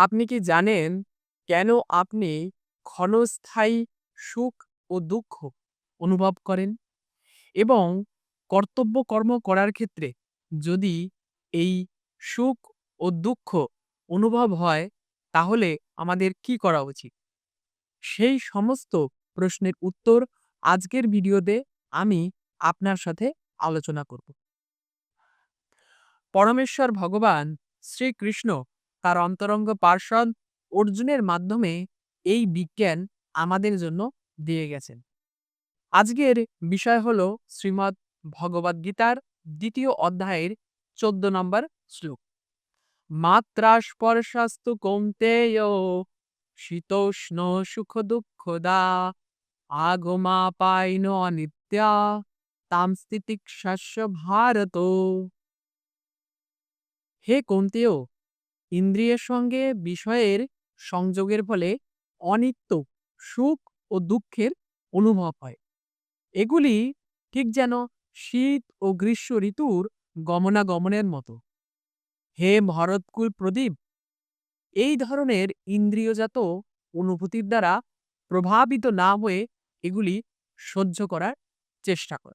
আপনি কি জানেন কেন আপনি ক্ষণস্থায়ী সুখ ও দুঃখ অনুভব করেন? এবং কর্তব্য কর্ম করার ক্ষেত্রে যদি এই সুখ ও দুঃখ অনুভব হয়, তাহলে আমাদের কি করা উচিত? সেই সমস্ত প্রশ্নের উত্তর আজকের ভিডিওতে আমি আপনার সাথে আলোচনা করব। পরমেশ্বর ভগবান শ্রীকৃষ্ণ তার অন্তরঙ্গ পার্ষদ অর্জুনের মাধ্যমে এই বিজ্ঞান আমাদের জন্য দিয়ে গেছেন। আজকের বিষয় হল শ্রীমদ্ ভগবদ গীতার দ্বিতীয় অধ্যায়ের চোদ্দ নম্বর শ্লোক মাত্রা স্পর্শাস্তু কৌন্তেয় শীতোষ্ণ সুখ দুঃখদা আগমা পাইন অনিত্যা তাম স্থিতিক্ষাস্য ভারত হে কৌন্তেয় ইন্দ্রিয়ের সঙ্গে বিষয়ের সংযোগের ফলে অনিত্য, সুখ ও দুঃখের অনুভব হয়। এগুলি ঠিক যেন শীত ও গ্রীষ্ম ঋতুর গমনাগমনের মতো। হে ভরতকুল প্রদীপ! এই ধরনের ইন্দ্রিয়জাত অনুভূতির দ্বারা প্রভাবিত না হয়ে এগুলি সহ্য করার চেষ্টা কর।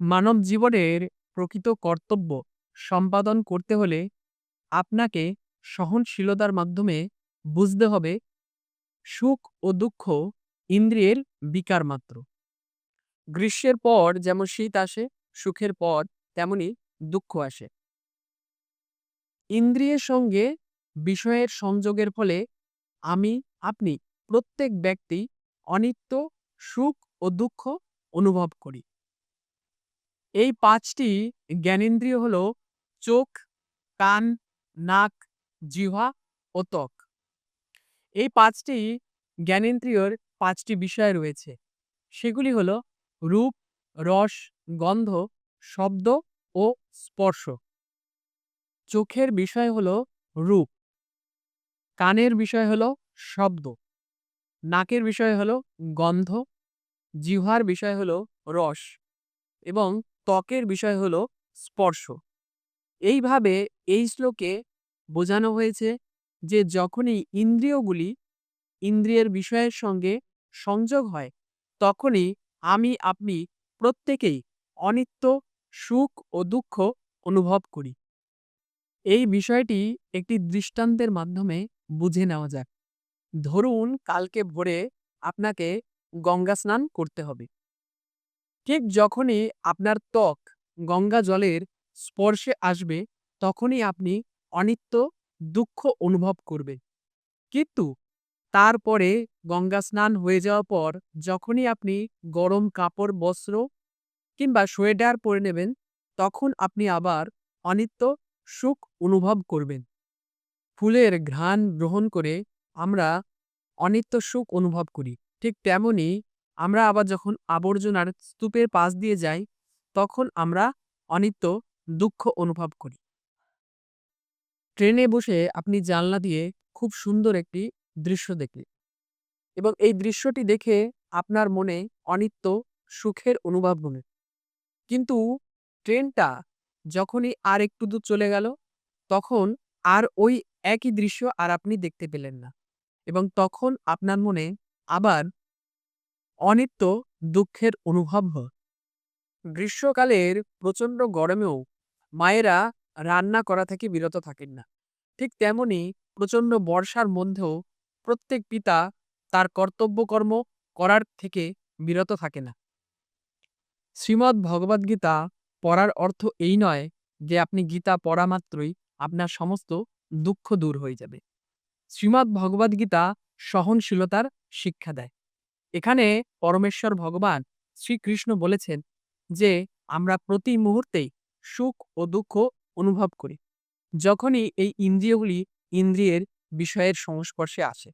মানব জীবনের প্রকৃত কর্তব্য সম্পাদন করতে হলে আপনাকে সহনশীলতার মাধ্যমে বুঝতে হবে সুখ ও দুঃখ ইন্দ্রিয়ের বিকার মাত্র। গ্রীষ্মের পর যেমন শীত আসে, সুখের পর তেমনি দুঃখ আসে। ইন্দ্রিয়ের সঙ্গে বিষয়ের সংযোগের ফলে আমি, আপনি প্রত্যেক ব্যক্তি অনিত্য, সুখ ও দুঃখ অনুভব করি। এই পাঁচটি জ্ঞানেন্দ্রিয় হল চোখ, কান নাক, জিহ্বা ও ত্বক। এই পাঁচটি জ্ঞানেন্দ্রিয়র পাঁচটি বিষয় রয়েছে। সেগুলি হল রূপ, রস, গন্ধ, শব্দ ও স্পর্শ। চোখের বিষয় হল রূপ। কানের বিষয় হল শব্দ। নাকের বিষয় হল গন্ধ। জিহ্বার বিষয় হল রস। এবং ত্বকের বিষয় হল স্পর্শ। এইভাবে এই শ্লোকে বোঝানো হয়েছে যে যখনই ইন্দ্রিয়গুলি ইন্দ্রিয়ের বিষয়ের সঙ্গে সংযোগ হয়, তখনই আমি, আপনি প্রত্যেকেই অনিত্য, সুখ ও দুঃখ অনুভব করি। এই বিষয়টি একটি দৃষ্টান্তের মাধ্যমে বুঝে নেওয়া যাক। ধরুন, কালকে ভোরে আপনাকে গঙ্গা স্নান করতে হবে। ঠিক যখনই আপনার ত্বক গঙ্গা জলের স্পর্শে আসবে, তখনই আপনি অনিত্য, দুঃখ অনুভব করবে। কিন্তু তারপরে গঙ্গা স্নান হয়ে যাওয়ার পর যখনই আপনি গরম কাপড়, বস্ত্র কিংবা সোয়েটার পরে নেবেন, তখন আপনি আবার অনিত্য, সুখ অনুভব করবেন। ফুলের ঘ্রাণ গ্রহণ করে আমরা অনিত্য, সুখ অনুভব করি। ঠিক তেমনি আমরা আবার যখন আবর্জনার স্তূপের পাশ দিয়ে যাই, তখন আমরা অনিত্য দুঃখ অনুভব করি। ট্রেনে বসে আপনি জানলা দিয়ে খুব সুন্দর একটি দৃশ্য দেখলেন এবং এই দৃশ্যটি দেখে আপনার মনে অনিত্য, সুখের অনুভব হলো কিন্তু ট্রেনটা যখনই আর একটু দূর চলে গেল, তখন আর ওই একই দৃশ্য আর আপনি দেখতে পেলেন না এবং তখন আপনার মনে আবার অনিত্য, দুঃখের অনুভব হয়। গ্রীষ্মকালের প্রচণ্ড গরমেও মায়েরা রান্না করা থেকে বিরত থাকেন না। ঠিক তেমনি প্রচণ্ড বর্ষার মধ্যেও প্রত্যেক পিতা তার কর্তব্যকর্ম করার থেকে বিরত থাকে না। শ্রীমদ্ ভগবদ্গীতা পড়ার অর্থ এই নয় যে আপনি গীতা পড়া মাত্রই আপনার সমস্ত দুঃখ দূর হয়ে যাবে। শ্রীমদ্ ভগবদ্গীতা সহনশীলতার শিক্ষা দেয়। এখানে পরমেশ্বর ভগবান শ্রীকৃষ্ণ বলেছেন যে আমরা প্রতি মুহূর্তেই সুখ ও দুঃখ অনুভব করি। যখনই এই ইন্দ্রিয়গুলি ইন্দ্রিয়ের বিষয়ের সংস্পর্শে আসে।